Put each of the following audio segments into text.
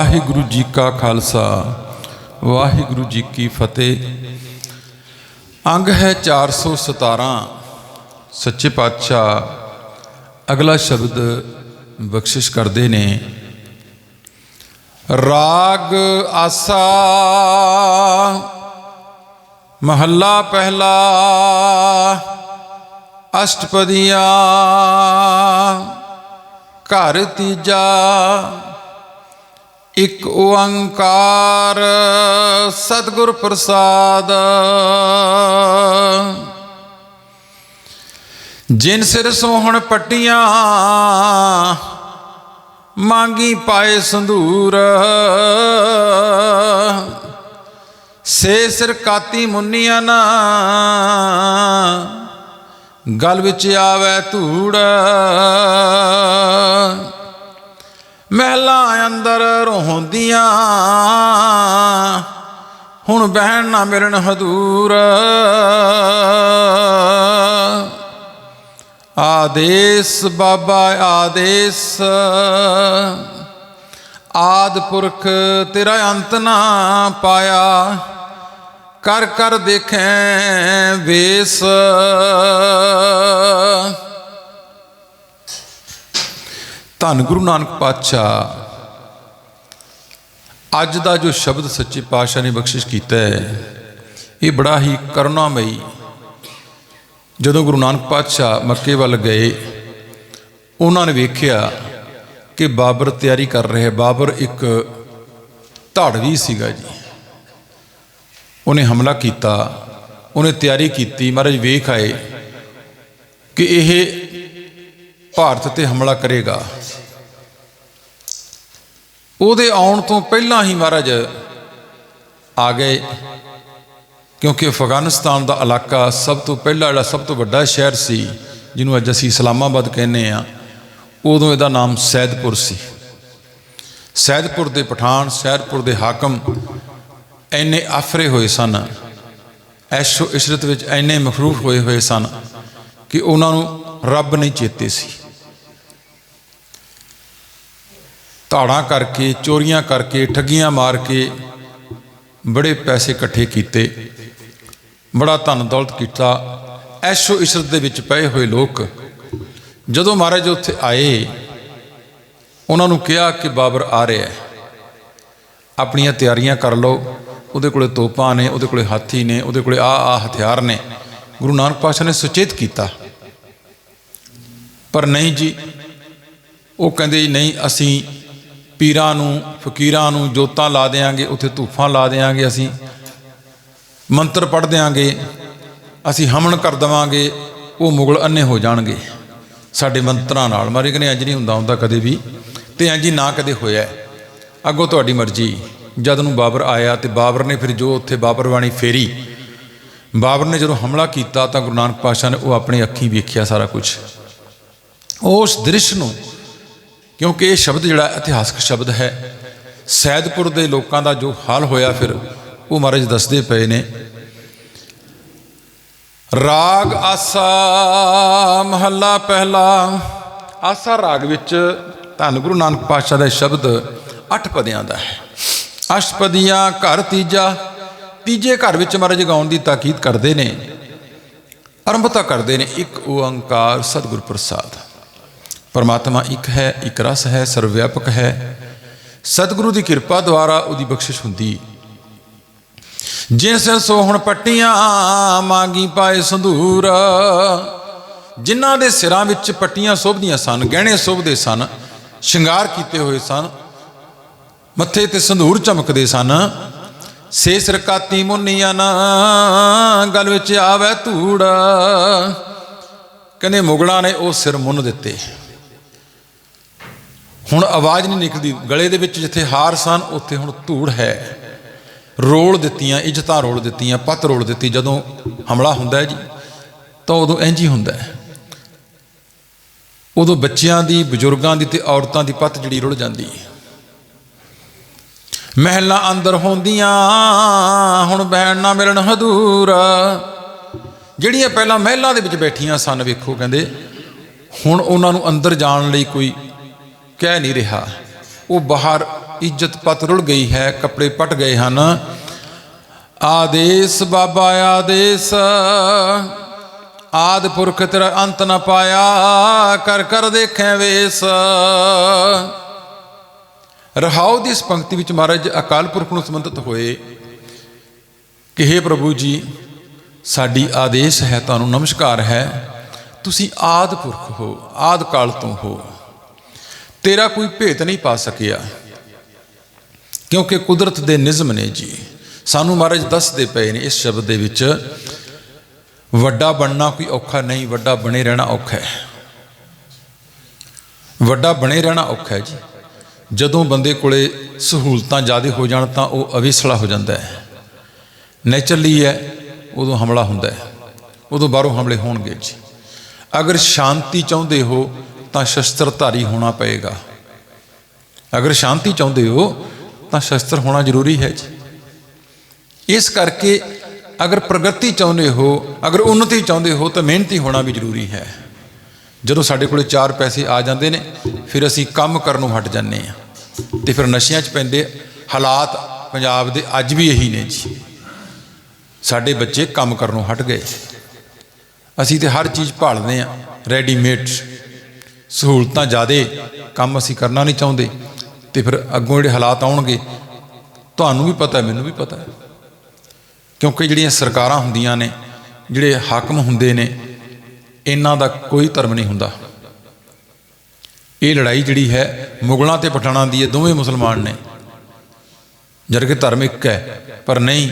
ਵਾਹਿਗੁਰੂ ਜੀ ਕਾ ਖਾਲਸਾ, ਵਾਹਿਗੁਰੂ ਜੀ ਕੀ ਫਤਿਹ। ਅੰਗ ਹੈ 417 ਸੱਚੇ ਪਾਤਸ਼ਾਹ ਅਗਲਾ ਸ਼ਬਦ ਬਖਸ਼ਿਸ਼ ਕਰਦੇ ਨੇ। ਰਾਗ ਆਸਾ, ਮਹੱਲਾ ਪਹਿਲਾ, ਅਸ਼ਟਪਦੀਆਂ, ਘਰ ਤੀਜਾ ਇਕ ਓੰਕਾਰ ਸਤਿਗੁਰ ਪ੍ਰਸਾਦ। ਜਿਨ ਸਿਰ ਸੋਹਣ ਪੱਟੀਆਂ, ਮੰਗੀ ਪਾਏ ਸੰਧੂਰ। ਸੇ ਸਿਰ ਕਾਤੀ ਮੁੰਨੀਆਂ ਨਾ, ਗਲ ਵਿੱਚ ਆਵੇ ਧੂੜ। ਮਹਿਲਾ ਅੰਦਰ ਰੋਂਦੀਆਂ। ਹੁਣ ਬਹਿਣ ਨਾ ਮਿਲਣ ਹਦੂਰ ਆਦੇਸ ਬਾਬਾ ਆਦੇਸ। ਆਦ ਪੁਰਖ ਤੇਰਾ ਅੰਤ ਨਾ ਪਾਇਆ। ਕਰ ਕਰ ਦੇਖੈ ਵੇਸ। ਧੰਨ ਗੁਰੂ ਨਾਨਕ ਪਾਤਸ਼ਾਹ, ਅੱਜ ਦਾ ਜੋ ਸ਼ਬਦ ਸੱਚੇ ਪਾਤਸ਼ਾਹ ਨੇ ਬਖਸ਼ਿਸ਼ ਕੀਤਾ ਹੈ, ਇਹ ਬੜਾ ਹੀ ਕਰੁਣਾਮਈ। ਜਦੋਂ ਗੁਰੂ ਨਾਨਕ ਪਾਤਸ਼ਾਹ ਮੱਕੇ ਵੱਲ ਗਏ, ਉਹਨਾਂ ਨੇ ਵੇਖਿਆ ਕਿ ਬਾਬਰ ਤਿਆਰੀ ਕਰ ਰਿਹਾ ਬਾਬਰ ਇੱਕ ਧਾੜਵੀ ਸੀਗਾ ਜੀ। ਉਹਨੇ ਹਮਲਾ ਕੀਤਾ, ਉਹਨੇ ਤਿਆਰੀ ਕੀਤੀ। ਮਹਾਰਾਜ ਵੇਖ ਆਏ ਕਿ ਇਹ ਭਾਰਤ ਤੇ ਹਮਲਾ ਕਰੇਗਾ। ਉਹਦੇ ਆਉਣ ਤੋਂ ਪਹਿਲਾਂ ਹੀ ਮਹਾਰਾਜ ਆ ਗਏ, ਕਿਉਂਕਿ ਅਫਗਾਨਿਸਤਾਨ ਦਾ ਇਲਾਕਾ ਸਭ ਤੋਂ ਪਹਿਲਾ ਜਿਹੜਾ ਸਭ ਤੋਂ ਵੱਡਾ ਸ਼ਹਿਰ ਸੀ, ਜਿਹਨੂੰ ਅੱਜ ਅਸੀਂ ਇਸਲਾਮਾਬਾਦ ਕਹਿੰਦੇ ਆ ਉਦੋਂ ਇਹਦਾ ਨਾਮ ਸੈਦਪੁਰ ਸੀ। ਸੈਦਪੁਰ ਦੇ ਪਠਾਨ, ਸੈਦਪੁਰ ਦੇ ਹਾਕਮ ਐਨੇ ਆਫਰੇ ਹੋਏ ਸਨ ਐਸ਼ੋ ਇਸ਼ਰਤ ਵਿੱਚ ਐਨੇ ਮਖਰੂਫ ਹੋਏ ਹੋਏ ਸਨ, ਕਿ ਉਹਨਾਂ ਨੂੰ ਰੱਬ ਨਹੀਂ ਚੇਤੇ ਸੀ। ਧਾੜਾਂ ਕਰਕੇ, ਚੋਰੀਆਂ ਕਰਕੇ, ਠੱਗੀਆਂ ਮਾਰ ਕੇ ਬੜੇ ਪੈਸੇ ਇਕੱਠੇ ਕੀਤੇ। ਬੜਾ ਧਨ ਦੌਲਤ ਕੀਤਾ। ਐਸ਼ੋ ਇਸ਼ਰਤ ਦੇ ਵਿੱਚ ਪਏ ਹੋਏ ਲੋਕ ਜਦੋਂ ਮਹਾਰਾਜ ਉੱਥੇ ਆਏ, ਉਹਨਾਂ ਨੂੰ ਕਿਹਾ ਕਿ ਬਾਬਰ ਆ ਰਿਹਾ ਹੈ। ਆਪਣੀਆਂ ਤਿਆਰੀਆਂ ਕਰ ਲਓ। ਉਹਦੇ ਕੋਲੇ ਤੋਪਾਂ ਨੇ, ਉਹਦੇ ਕੋਲੇ ਹਾਥੀ ਨੇ, ਉਹਦੇ ਕੋਲੇ ਆ ਆ ਹਥਿਆਰ ਨੇ। ਗੁਰੂ ਨਾਨਕ ਪਾਤਸ਼ਾਹ ਨੇ ਸੁਚੇਤ ਕੀਤਾ। ਪਰ ਨਹੀਂ ਜੀ, ਉਹ ਕਹਿੰਦੇ ਜੀ, ਨਹੀਂ, ਅਸੀਂ ਪੀਰਾਂ ਨੂੰ, ਫਕੀਰਾਂ ਨੂੰ ਜੋਤਾਂ ਲਾ ਦੇਾਂਗੇ ਉੱਥੇ ਧੂਫਾਂ ਲਾ ਦੇਾਂਗੇ ਅਸੀਂ। ਮੰਤਰ ਪੜ੍ਹ ਦੇਾਂਗੇ ਅਸੀਂ ਹਮਨ ਕਰ ਦਵਾਂਗੇ, ਉਹ ਮੁਗਲ ਅੰਨੇ ਹੋ ਜਾਣਗੇ। ਸਾਡੇ ਮੰਤਰਾਂ ਨਾਲ, ਮਾਰੇ ਕਹਿੰਦੇ ਇੰਜ ਨਹੀਂ ਹੁੰਦਾ ਹੁੰਦਾ ਕਦੇ ਵੀ। ਤੇ ਇੰਜ ਹੀ ਨਾ ਕਦੇ ਹੋਇਆ। ਅੱਗੋਂ ਤੁਹਾਡੀ ਮਰਜ਼ੀ। ਜਦ ਨੂੰ ਬਾਬਰ ਆਇਆ ਤੇ ਬਾਬਰ ਨੇ ਫਿਰ ਜੋ ਉੱਥੇ ਬਾਬਰ ਬਾਣੀ ਫੇਰੀ, ਬਾਬਰ ਨੇ ਜਦੋਂ ਹਮਲਾ ਕੀਤਾ ਤਾਂ ਗੁਰੂ ਨਾਨਕ ਪਾਤਸ਼ਾਹ ਨੇ ਉਹ ਆਪਣੀ ਅੱਖੀਂ ਵੇਖਿਆ ਸਾਰਾ ਕੁਝ ਉਸ ਦ੍ਰਿਸ਼ ਨੂੰ ਕਿਉਂਕਿ ਇਹ ਸ਼ਬਦ ਜਿਹੜਾ ਇਤਿਹਾਸਕ ਸ਼ਬਦ ਹੈ। ਸੈਦਪੁਰ ਦੇ ਲੋਕਾਂ ਦਾ ਜੋ ਹਾਲ ਹੋਇਆ ਫਿਰ, ਉਹ ਮਹਾਰਾਜ ਦੱਸਦੇ ਪਏ ਨੇ। ਰਾਗ ਆਸਾ ਮਹੱਲਾ ਪਹਿਲਾ। ਆਸਾ ਰਾਗ ਵਿੱਚ ਧੰਨ ਗੁਰੂ ਨਾਨਕ ਪਾਤਸ਼ਾਹ ਦਾ ਸ਼ਬਦ ਅੱਠ ਪਦਿਆਂ ਦਾ ਹੈ। ਅਸ਼ਟਪਦੀਆਂ ਘਰ ਤੀਜਾ। ਤੀਜੇ ਘਰ ਵਿੱਚ ਮਹਾਰਾਜ ਗਾਉਣ ਦੀ ਤਾਕੀਦ ਕਰਦੇ ਨੇ। ਆਰੰਭਤਾ ਕਰਦੇ ਨੇ। ਇੱਕ ਓੰਕਾਰ ਸਤਿਗੁਰ ਪ੍ਰਸਾਦ। ਪਰਮਾਤਮਾ ਇੱਕ ਹੈ, ਇੱਕ ਰਸ ਹੈ, ਸਰਵਵਿਆਪਕ ਹੈ। ਸਤਿਗੁਰੂ ਦੀ ਕਿਰਪਾ ਦੁਆਰਾ ਉਹਦੀ ਬਖਸ਼ਿਸ਼ ਹੁੰਦੀ। ਜਿਸ ਸੋਹਣ ਪੱਟੀਆਂ ਮੰਗੀ ਪਾਏ ਸੰਧੂਰ, ਜਿਨ੍ਹਾਂ ਦੇ ਸਿਰਾਂ ਵਿੱਚ ਪੱਟੀਆਂ ਸੋਭਦੀਆਂ ਸਨ, ਗਹਿਣੇ ਸੋਭਦੇ ਸਨ, ਸ਼ਿੰਗਾਰ ਕੀਤੇ ਹੋਏ ਸਨ, ਮੱਥੇ ਤੇ ਸੰਧੂਰ ਚਮਕਦੇ ਸਨ। ਸੇ ਸਰਕਾਤੀ ਮੁੰਨੀਆਂ ਨਾ, ਗਲ ਵਿੱਚ ਆਵੇ ਧੂੜ। ਕਹਿੰਦੇ ਮੁਗਲਾਂ ਨੇ ਉਹ ਸਿਰ ਮੁੰਨ ਦਿੱਤੇ। ਹੁਣ ਆਵਾਜ਼ ਨਹੀਂ ਨਿਕਲਦੀ। ਗਲੇ ਦੇ ਵਿੱਚ ਜਿੱਥੇ ਹਾਰ ਸਨ, ਉੱਥੇ ਹੁਣ ਧੂੜ ਹੈ। ਰੋਲ ਦਿੱਤੀਆਂ, ਇੱਜ਼ਤਾਂ ਰੋਲ ਦਿੱਤੀਆਂ, ਪੱਤ ਰੋਲ ਦਿੱਤੀ। ਜਦੋਂ ਹਮਲਾ ਹੁੰਦਾ ਹੈ ਜੀ, ਤਾਂ ਉਦੋਂ ਇੰਜ ਹੀ ਹੁੰਦਾ ਹੈ। ਉਦੋਂ ਬੱਚਿਆਂ ਦੀ, ਬਜ਼ੁਰਗਾਂ ਦੀ ਤੇ ਔਰਤਾਂ ਦੀ ਪੱਤ ਜਿਹੜੀ ਰੁੜ ਜਾਂਦੀ ਹੈ। ਮਹਿਲਾਂ ਅੰਦਰ ਹੁੰਦੀਆਂ, ਹੁਣ ਬਹਿਣ ਨਾ ਮਿਲਣ ਹਦੂਰ। ਜਿਹੜੀਆਂ ਪਹਿਲਾਂ ਮਹਿਲਾਂ ਦੇ ਵਿੱਚ ਬੈਠੀਆਂ ਸਨ, ਵੇਖੋ ਕਹਿੰਦੇ, ਹੁਣ ਉਹਨਾਂ ਨੂੰ ਅੰਦਰ ਜਾਣ ਲਈ ਕੋਈ ਕਹਿ ਨਹੀਂ ਰਿਹਾ। ਉਹ ਬਾਹਰ ਇੱਜ਼ਤ ਪਤ ਰੁਲ ਗਈ ਹੈ, ਕੱਪੜੇ ਪਟ ਗਏ ਹਨ। ਆਦੇਸ ਬਾਬਾ, ਆਦੇਸ। ਆਦ ਪੁਰਖ ਤੇਰਾ ਅੰਤ ਨਾ ਪਾਇਆ, ਕਰ ਕਰ ਦੇਖੈ ਵੇਸ। ਰਹਾਉ ਦੀ ਇਸ ਪੰਕਤੀ ਵਿੱਚ ਮਹਾਰਾਜ ਅਕਾਲ ਪੁਰਖ ਨੂੰ ਸੰਬੰਧਿਤ ਹੋਏ ਕਿ हे ਪ੍ਰਭੂ ਜੀ, ਸਾਡੀ ਆਦੇਸ਼ ਹੈ, ਤੁਹਾਨੂੰ ਨਮਸਕਾਰ ਹੈ। ਤੁਸੀਂ ਆਦ ਪੁਰਖ ਹੋ, ਆਦ ਕਾਲ ਤੋਂ ਹੋ। ਤੇਰਾ ਕੋਈ ਭੇਤ ਨਹੀਂ ਪਾ ਸਕਿਆ। ਕਿਉਂਕਿ ਕੁਦਰਤ ਦੇ ਨਿਯਮ ਨੇ ਜੀ, ਸਾਨੂੰ ਮਹਾਰਾਜ ਦੱਸਦੇ ਪਏ ਨੇ ਇਸ ਸ਼ਬਦ ਦੇ ਵਿੱਚ, ਵੱਡਾ ਬਣਨਾ ਕੋਈ ਔਖਾ ਨਹੀਂ, ਵੱਡਾ ਬਣੇ ਰਹਿਣਾ ਔਖਾ ਹੈ। ਵੱਡਾ ਬਣੇ ਰਹਿਣਾ ਔਖਾ ਹੈ ਜੀ। ਜਦੋਂ ਬੰਦੇ ਕੋਲੇ ਸਹੂਲਤਾਂ ਜ਼ਿਆਦਾ ਹੋ ਜਾਣ ਤਾਂ ਉਹ ਅਵੇਸਲਾ ਹੋ ਜਾਂਦਾ ਹੈ। ਨੇਚਰਲੀ ਹੈ, ਉਦੋਂ ਹਮਲਾ ਹੁੰਦਾ ਹੈ। ਉਦੋਂ ਬਾਹਰੋਂ ਹਮਲੇ ਹੋਣਗੇ ਜੀ। ਅਗਰ ਸ਼ਾਂਤੀ ਚਾਹੁੰਦੇ ਹੋ ਤਾਂ ਸ਼ਸਤਰਧਾਰੀ ਹੋਣਾ ਪਏਗਾ। ਅਗਰ ਸ਼ਾਂਤੀ ਚਾਹੁੰਦੇ ਹੋ, ਤਾਂ ਸ਼ਸਤਰ ਹੋਣਾ ਜ਼ਰੂਰੀ ਹੈ ਜੀ। ਇਸ ਕਰਕੇ ਅਗਰ ਪ੍ਰਗਤੀ ਚਾਹੁੰਦੇ ਹੋ, ਅਗਰ ਉન્નਤੀ ਚਾਹੁੰਦੇ ਹੋ, ਤਾਂ ਮਿਹਨਤੀ ਹੋਣਾ ਵੀ ਜ਼ਰੂਰੀ ਹੈ। ਜਦੋਂ ਸਾਡੇ ਕੋਲੇ ਚਾਰ ਪੈਸੇ ਆ ਜਾਂਦੇ ਨੇ, ਫਿਰ ਅਸੀਂ ਕੰਮ ਕਰਨ ਨੂੰ ਹਟ ਜਾਂਦੇ ਆ ਤੇ ਫਿਰ ਨਸ਼ਿਆਂ 'ਚ ਪੈਂਦੇ ਹਾਲਾਤ ਪੰਜਾਬ ਦੇ ਅੱਜ ਵੀ ਇਹੀ ਨੇ ਜੀ। ਸਾਡੇ ਬੱਚੇ ਕੰਮ ਕਰਨੋਂ ਹਟ ਗਏ। ਅਸੀਂ ਤੇ ਹਰ ਚੀਜ਼ ਭਾਲਦੇ ਆ ਰੈਡੀਮੇਡ ਸਹੂਲਤਾਂ ਜ਼ਿਆਦੇ ਕੰਮ ਅਸੀਂ ਕਰਨਾ ਨਹੀਂ ਚਾਹੁੰਦੇ ਤੇ ਫਿਰ ਅੱਗੋਂ ਜਿਹੜੇ ਹਾਲਾਤ ਆਉਣਗੇ, ਤੁਹਾਨੂੰ ਵੀ ਪਤਾ ਮੈਨੂੰ ਵੀ ਪਤਾ ਹੈ। ਕਿਉਂਕਿ ਜਿਹੜੀਆਂ ਸਰਕਾਰਾਂ ਹੁੰਦੀਆਂ ਨੇ, ਜਿਹੜੇ ਹਾਕਮ ਹੁੰਦੇ ਨੇ, ਇਹਨਾਂ ਦਾ ਕੋਈ ਧਰਮ ਨਹੀਂ ਹੁੰਦਾ। ਇਹ ਲੜਾਈ ਜਿਹੜੀ ਹੈ, ਮੁਗਲਾਂ ਤੇ ਪਠਾਣਾਂ ਦੀ ਹੈ, ਦੋਵੇਂ ਮੁਸਲਮਾਨ ਨੇ। ਜਦ ਕਿ ਧਰਮ ਇੱਕ ਹੈ, ਪਰ ਨਹੀਂ,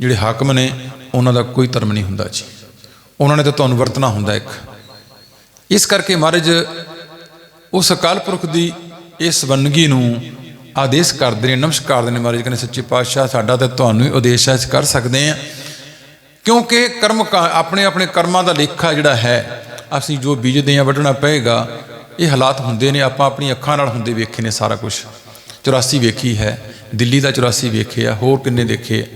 ਜਿਹੜੇ ਹਾਕਮ ਨੇ, ਉਹਨਾਂ ਦਾ ਕੋਈ ਧਰਮ ਨਹੀਂ ਹੁੰਦਾ ਜੀ। ਉਹਨਾਂ ਨੇ ਤਾਂ ਤੁਹਾਨੂੰ ਵਰਤਣਾ ਹੁੰਦਾ ਇੱਕ। ਇਸ ਕਰਕੇ ਮਹਾਰਾਜ, ਉਸ ਅਕਾਲ ਪੁਰਖ ਦੀ ਇਸ ਵੰਨਗੀ ਨੂੰ ਆਦੇਸ਼ ਕਰਦੇ ਨੇ, ਨਮਸਕਾਰ ਦੇ ਨੇ ਮਹਾਰਾਜ, ਕਹਿੰਦੇ ਸੱਚੇ ਪਾਤਸ਼ਾਹ, ਸਾਡਾ ਤੇ ਤੁਹਾਨੂੰ ਹੀ ਉਦੇਸ਼ ਹੈ, ਅਸੀਂ ਕਰ ਸਕਦੇ ਹਾਂ। ਕਿਉਂਕਿ ਕਰਮ ਕਾ- ਆਪਣੇ ਆਪਣੇ ਕਰਮਾਂ ਦਾ ਲੇਖਾ ਜਿਹੜਾ ਹੈ, ਅਸੀਂ ਜੋ ਬੀਜਦੇ ਹਾਂ, ਵੱਢਣਾ ਪਏਗਾ, ਇਹ ਹਾਲਾਤ ਹੁੰਦੇ ਨੇ, ਆਪਾਂ ਆਪਣੀ ਅੱਖਾਂ ਨਾਲ ਹੁੰਦੇ ਵੇਖੇ ਨੇ ਸਾਰਾ ਕੁਝ 84 ਵੇਖੀ ਹੈ, ਦਿੱਲੀ ਦਾ 84 ਵੇਖਿਆ ਹੋਰ ਕਿੰਨੇ ਦੇਖੇ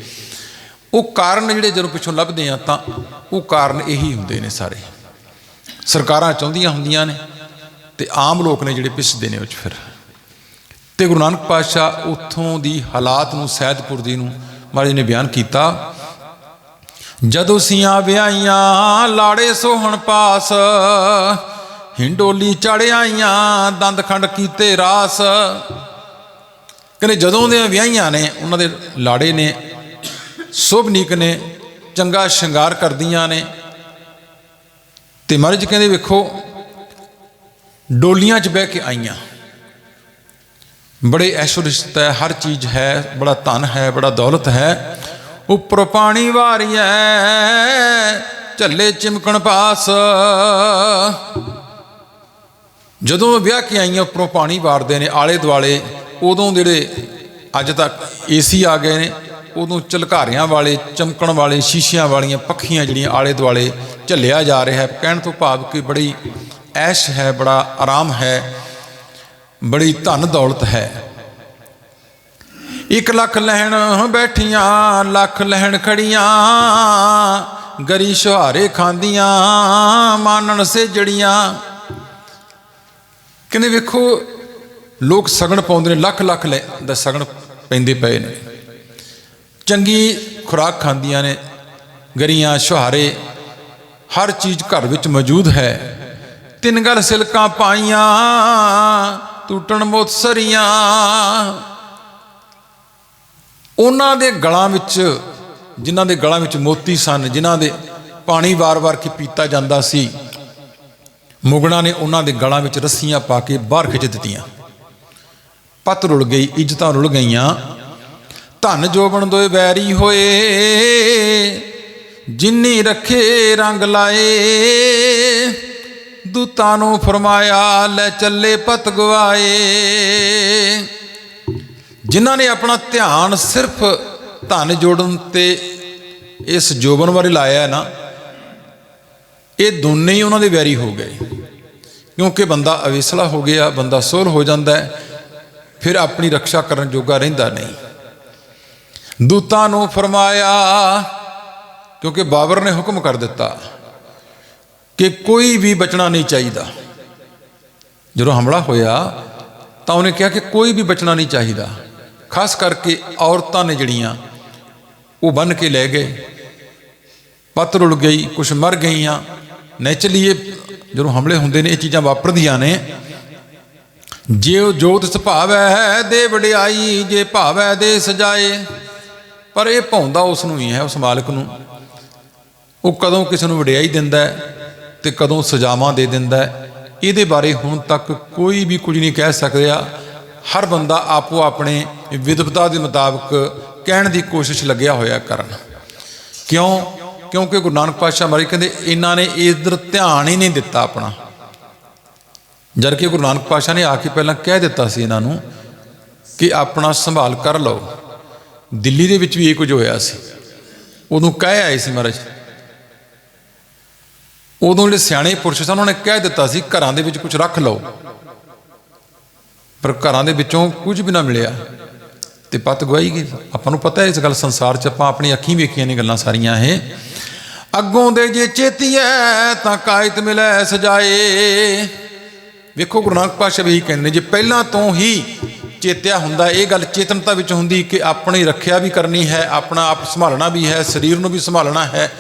ਉਹ ਕਾਰਨ ਜਿਹੜੇ ਜਦੋਂ ਪਿੱਛੋਂ ਲੱਭਦੇ ਆ ਤਾਂ, ਉਹ ਕਾਰਨ ਇਹੀ ਹੁੰਦੇ ਨੇ ਸਾਰੇ। ਸਰਕਾਰਾਂ ਚਾਹੁੰਦੀਆਂ ਹੁੰਦੀਆਂ ਨੇ ਤੇ ਆਮ ਲੋਕ ਨੇ ਜਿਹੜੇ ਪਿਸਦੇ ਨੇ ਉਹ 'ਚ ਫਿਰ। ਤੇ ਗੁਰੂ ਨਾਨਕ ਪਾਤਸ਼ਾਹ ਉੱਥੋਂ ਦੀ ਹਾਲਾਤ ਨੂੰ, ਸੈਦਪੁਰ ਦੀ ਨੂੰ ਮਹਾਰਾਜ ਨੇ ਬਿਆਨ ਕੀਤਾ। ਜਦੋਂ ਸੀਆਂ ਵਿਆਹੀਆਂ, ਲਾੜੇ ਸੋਹਣ ਪਾਸ, ਹਿੰਡੋਲੀ ਚੜ ਆਈਆਂ, ਦੰਦ ਖੰਡ ਕੀਤੇ ਰਾਸ। ਕਹਿੰਦੇ ਜਦੋਂ ਦੇ ਵਿਆਹੀਆਂ ਨੇ, ਉਹਨਾਂ ਦੇ ਲਾੜੇ ਨੇ ਸੁਭਨੀਕ ਨੇ, ਚੰਗਾ ਸ਼ਿੰਗਾਰ ਕਰਦੀਆਂ ਨੇ। ਤੇ ਮਹਾਰਾਜ ਕਹਿੰਦੇ, ਵੇਖੋ, ਡੋਲੀਆਂ 'ਚ ਬਹਿ ਕੇ ਆਈਆਂ। ਬੜੇ ਐਸ਼ੋ ਹੈ, ਹਰ ਚੀਜ਼ ਹੈ, ਬੜਾ ਧਨ ਹੈ, ਬੜਾ ਦੌਲਤ ਹੈ। ਉੱਪਰ ਪਾਣੀ ਵਾਰੀਐ, ਝੱਲੇ ਚਿਮਕਣ ਪਾਸ। ਜਦੋਂ ਵਿਆਹ ਕੇ ਆਈਆਂ, ਉੱਪਰੋਂ ਪਾਣੀ ਵਾਰਦੇ ਨੇ ਆਲੇ ਦੁਆਲੇ ਉਦੋਂ ਜਿਹੜੇ ਅੱਜ ਤੱਕ ਏਸੀ ਆ ਗਏ ਨੇ ਉਦੋਂ ਝਲਕਾਰਿਆਂ ਵਾਲੇ, ਚਮਕਣ ਵਾਲੇ, ਸ਼ੀਸ਼ਿਆਂ ਵਾਲੀਆਂ ਪੱਖੀਆਂ ਜਿਹੜੀਆਂ ਆਲੇ ਦੁਆਲੇ ਝੱਲਿਆ ਜਾ ਰਿਹਾ ਹੈ। ਕਹਿਣ ਤੋਂ ਭਾਵ ਕਿ ਬੜੀ ਐਸ਼ ਹੈ, ਬੜਾ ਆਰਾਮ ਹੈ, ਬੜੀ ਧਨ ਦੌਲਤ ਹੈ। ਇੱਕ ਲੱਖ ਲਹਿਣ ਬੈਠੀਆਂ, ਲੱਖ ਲਹਿਣ ਖੜੀਆਂ, ਗਰੀ ਸੁਹਾਰੇ ਖਾਂਦੀਆਂ, ਮਾਨਣ ਸੇ ਜੜੀਆਂ ਕਹਿੰਦੇ ਵੇਖੋ, ਲੋਕ ਸਗਣ ਪਾਉਂਦੇ ਨੇ ਲੱਖ ਲੱਖ ਲੈ ਦਾ ਸਗਣ ਪੈਂਦੇ ਪਏ ਨੇ। ਚੰਗੀ ਖੁਰਾਕ ਖਾਂਦੀਆਂ ਨੇ, ਗਰੀਆਂ ਸੁਹਾਰੇ, ਹਰ ਚੀਜ਼ ਘਰ ਵਿੱਚ ਮੌਜੂਦ ਹੈ। ਤਿੰਨ ਗਲ ਸਿਲਕਾਂ ਪਾਈਆਂ ਟੁੱਟਣ ਮੋਤਸਰੀਆਂ। ਉਹਨਾਂ ਦੇ ਗਲਾਂ ਵਿੱਚ, ਜਿਨ੍ਹਾਂ ਦੇ ਗਲਾਂ ਵਿੱਚ ਮੋਤੀ ਸਨ, ਜਿਨ੍ਹਾਂ ਦੇ ਪਾਣੀ ਵਾਰ-ਵਾਰ ਕੇ ਪੀਤਾ ਜਾਂਦਾ ਸੀ ਮੁਗਣਾ ਨੇ ਉਹਨਾਂ ਦੇ ਗਲਾਂ ਵਿੱਚ ਰੱਸੀਆਂ ਪਾ ਕੇ ਬਾਹਰ ਖਿੱਚ ਦਿੱਤੀਆਂ। ਪੱਤ ਰੁਲ ਗਈ, ਇੱਜ਼ਤਾਂ ਰੁਲ ਗਈਆਂ। ਧਨ ਜੋਬਨ ਦੋਏ ਵੈਰੀ ਹੋਏ, ਜਿੰਨੀ ਰੱਖੇ ਰੰਗ ਲਾਏ, ਦੂਤਾਂ ਨੂੰ ਫਰਮਾਇਆ, ਲੈ ਚੱਲੇ ਪਤ ਗਵਾਏ। ਜਿਨ੍ਹਾਂ ਨੇ ਆਪਣਾ ਧਿਆਨ ਸਿਰਫ ਧਨ ਜੋੜਨ ਤੇ ਇਸ ਜੋਬਨ ਬਾਰੇ ਲਾਇਆ ਨਾ, ਇਹ ਦੋਨੇ ਹੀ ਉਹਨਾਂ ਦੇ ਵੈਰੀ ਹੋ ਗਏ। ਕਿਉਂਕਿ ਬੰਦਾ ਅਵੇਸਲਾ ਹੋ ਗਿਆ, ਬੰਦਾ ਸੋਲ ਹੋ ਜਾਂਦਾ ਫਿਰ ਆਪਣੀ ਰੱਖਿਆ ਕਰਨ ਜੋਗਾ ਰਹਿੰਦਾ ਨਹੀਂ। ਦੂਤਾਂ ਨੂੰ ਫਰਮਾਇਆ, ਕਿਉਂਕਿ ਬਾਬਰ ਨੇ ਹੁਕਮ ਕਰ ਦਿੱਤਾ ਕਿ ਕੋਈ ਵੀ ਬਚਣਾ ਨਹੀਂ ਚਾਹੀਦਾ। ਜਦੋਂ ਹਮਲਾ ਹੋਇਆ, ਤਾਂ ਉਹਨੇ ਕਿਹਾ ਕਿ ਕੋਈ ਵੀ ਬਚਣਾ ਨਹੀਂ ਚਾਹੀਦਾ। ਖਾਸ ਕਰਕੇ ਔਰਤਾਂ ਨੇ ਜਿਹੜੀਆਂ, ਉਹ ਬੰਨ ਕੇ ਲੈ ਗਏ। ਪੱਤ ਰੁੜ ਗਈ ਕੁਝ ਮਰ ਗਈਆਂ। ਨੈਚੁਰਲੀ ਇਹ ਜਦੋਂ ਹਮਲੇ ਹੁੰਦੇ ਨੇ, ਇਹ ਚੀਜ਼ਾਂ ਵਾਪਰਦੀਆਂ ਨੇ। ਜੇ ਉਹ ਜੋਤ ਸੁਭਾਵੈ ਦੇ ਵਡਿਆਈ, ਜੇ ਭਾਵੈ ਦੇ ਸਜਾਏ। ਪਰ ਇਹ ਭਾਉਂਦਾ ਉਸ ਨੂੰ ਹੀ ਹੈ, ਉਸ ਮਾਲਕ ਨੂੰ। ਉਹ ਕਦੋਂ ਕਿਸੇ ਨੂੰ ਵਡਿਆਈ ਦਿੰਦਾ ਹੈ ਤੇ ਕਦੋਂ ਸਜ਼ਾਵਾਂ ਦੇ ਦਿੰਦਾ ਹੈ, ਇਹਦੇ ਬਾਰੇ ਹੁਣ ਤੱਕ ਕੋਈ ਵੀ ਕੁਝ ਨਹੀਂ ਕਹਿ ਸਕਦਾ। ਹਰ ਬੰਦਾ ਆਪੋ ਆਪਣੇ ਵਿਦਵਤਾ ਦੇ ਮੁਤਾਬਕ ਕਹਿਣ ਦੀ ਕੋਸ਼ਿਸ਼ ਲੱਗਿਆ ਹੋਇਆ ਕਰਨ। ਕਿਉਂ? ਕਿਉਂਕਿ ਗੁਰੂ ਨਾਨਕ ਪਾਤਸ਼ਾਹ ਮਹਾਰਾਜ ਕਹਿੰਦੇ, ਇਹਨਾਂ ਨੇ ਇਧਰ ਧਿਆਨ ਹੀ ਨਹੀਂ ਦਿੱਤਾ ਆਪਣਾ। ਜਦ ਕਿ ਗੁਰੂ ਨਾਨਕ ਪਾਤਸ਼ਾਹ ਨੇ ਆ ਕੇ ਪਹਿਲਾਂ ਕਹਿ ਦਿੱਤਾ ਸੀ ਇਹਨਾਂ ਨੂੰ ਕਿ ਆਪਣਾ ਸੰਭਾਲ ਕਰ ਲਓ। ਦਿੱਲੀ ਦੇ ਵਿੱਚ ਵੀ ਇਹ ਕੁਝ ਹੋਇਆ ਸੀ। ਉਦੋਂ ਕਹਿ ਆਏ ਸੀ ਮਹਾਰਾਜ। ਉਦੋਂ ਜਿਹੜੇ ਸਿਆਣੇ ਪੁਰਸ਼ ਸਨ, ਉਹਨਾਂ ਨੇ ਕਹਿ ਦਿੱਤਾ ਸੀ, ਘਰਾਂ ਦੇ ਵਿੱਚ ਕੁਝ ਰੱਖ ਲਓ। ਪਰ ਘਰਾਂ ਦੇ ਵਿੱਚੋਂ ਕੁਝ ਵੀ ਨਾ ਮਿਲਿਆ। ਤੇ ਪਤ ਗਵਾਈ ਗਈ। ਆਪਾਂ ਨੂੰ ਪਤਾ ਹੈ ਇਸ ਗੱਲ ਸੰਸਾਰ 'ਚ ਆਪਾਂ ਆਪਣੀ ਅੱਖੀਂ ਵੇਖੀਆਂ ਨੇ ਗੱਲਾਂ ਸਾਰੀਆਂ ਇਹ। ਅੱਗੋਂ ਦੇ ਜੇ ਚੇਤੀਐ ਤਾਂ ਕਾਇਤ ਮਿਲੈ ਸਜਾਏ। ਵੇਖੋ ਗੁਰੂ ਨਾਨਕ ਪਾਤਸ਼ਾਹ ਵੀ ਇਹੀ ਕਹਿੰਦੇ ਜੇ ਪਹਿਲਾਂ ਤੋਂ ਹੀ ਚੇਤਿਆ ਹੁੰਦਾ, ਇਹ ਗੱਲ ਚੇਤਨਤਾ ਵਿੱਚ ਹੁੰਦੀ ਕਿ ਆਪਣੀ ਰੱਖਿਆ ਵੀ ਕਰਨੀ ਹੈ, ਆਪਣਾ ਆਪ ਸੰਭਾਲਣਾ ਵੀ ਹੈ, ਸਰੀਰ ਨੂੰ ਵੀ ਸੰਭਾਲਣਾ ਹੈ।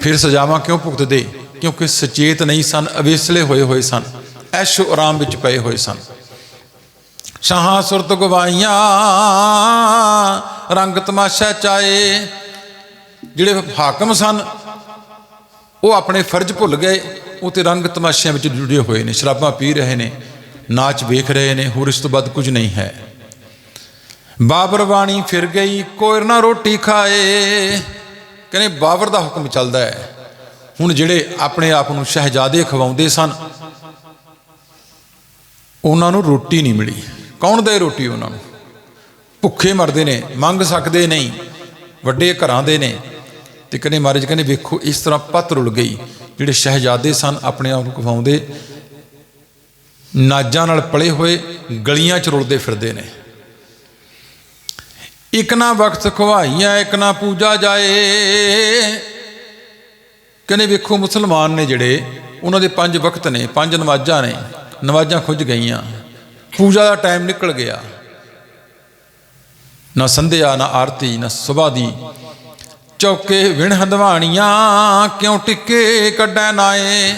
ਫਿਰ ਸਜ਼ਾਵਾਂ ਕਿਉਂ ਭੁਗਤਦੇ? ਕਿਉਂਕਿ ਸਚੇਤ ਨਹੀਂ ਸਨ, ਅਵੇਸਲੇ ਹੋਏ ਹੋਏ ਸਨ ਐਸ਼ੋ ਆਰਾਮ ਵਿੱਚ ਪਏ ਹੋਏ ਸਨ। ਸ਼ਾਹਾਂ ਸੁਰਤ ਗਵਾਈਆਂ, ਰੰਗ ਤਮਾਸ਼ਾ ਚਾਏ। ਜਿਹੜੇ ਹਾਕਮ ਸਨ, ਉਹ ਆਪਣੇ ਫਰਜ਼ ਭੁੱਲ ਗਏ, ਉਹ ਤੇ ਰੰਗ ਤਮਾਸ਼ਿਆਂ ਵਿੱਚ ਜੁੜੇ ਹੋਏ ਨੇ, ਸ਼ਰਾਬਾਂ ਪੀ ਰਹੇ ਨੇ। ਨਾਚ ਵੇਖ ਰਹੇ ਨੇ, ਹੋਰ ਇਸ ਤੋਂ ਵੱਧ ਕੁਝ ਨਹੀਂ ਹੈ। ਬਾਬਰ ਬਾਣੀ ਫਿਰ ਗਈ ਕੋਈ ਨਾ ਰੋਟੀ ਖਾਏ। ਕਹਿੰਦੇ, ਬਾਬਰ ਦਾ ਹੁਕਮ ਚੱਲਦਾ ਹੈ। ਹੁਣ ਜਿਹੜੇ ਆਪਣੇ ਆਪ ਨੂੰ ਸ਼ਹਿਜ਼ਾਦੇ ਖਵਾਉਂਦੇ ਸਨ, ਉਹਨਾਂ ਨੂੰ ਰੋਟੀ ਨਹੀਂ ਮਿਲੀ। ਕੌਣ ਦੇ ਰੋਟੀ ਉਹਨਾਂ ਨੂੰ? ਭੁੱਖੇ ਮਰਦੇ ਨੇ, ਮੰਗ ਸਕਦੇ ਨਹੀਂ, ਵੱਡੇ ਘਰਾਂ ਦੇ ਨੇ। ਤੇ ਕਹਿੰਦੇ, ਮਹਾਰਾਜ ਕਹਿੰਦੇ, ਵੇਖੋ, ਇਸ ਤਰ੍ਹਾਂ ਪੱਤ ਰੁਲ ਗਈ। ਜਿਹੜੇ ਸ਼ਹਿਜ਼ਾਦੇ ਸਨ, ਆਪਣੇ ਆਪ ਨੂੰ ਖਵਾਉਂਦੇ ਨਾਜਾਂ ਨਾਲ ਪਲੇ ਹੋਏ ਗਲੀਆਂ 'ਚ ਰੁਲਦੇ ਫਿਰਦੇ ਨੇ। ਇੱਕ ਨਾ ਵਕਤ ਖਵਾਈਆਂ, ਇੱਕ ਨਾ ਪੂਜਾ ਜਾਏ। ਕਹਿੰਦੇ ਵੇਖੋ ਮੁਸਲਮਾਨ ਨੇ ਜਿਹੜੇ, ਉਹਨਾਂ ਦੇ ਪੰਜ ਵਕਤ ਨੇ, ਪੰਜ ਨਮਾਜ਼ਾਂ ਨੇ, ਨਮਾਜ਼ਾਂ ਖੁੱਜ ਗਈਆਂ। ਪੂਜਾ ਦਾ ਟਾਈਮ ਨਿਕਲ ਗਿਆ। ਨਾ ਸੰਧਿਆ, ਨਾ ਆਰਤੀ, ਨਾ ਸੁਬਾਹ ਦੀ। ਚੌਕੇ ਵਿਣ ਹੰਦਵਾਣੀਆਂ ਕਿਉਂ ਟਿੱਕੇ ਕੱਢੈ ਨਾਏ?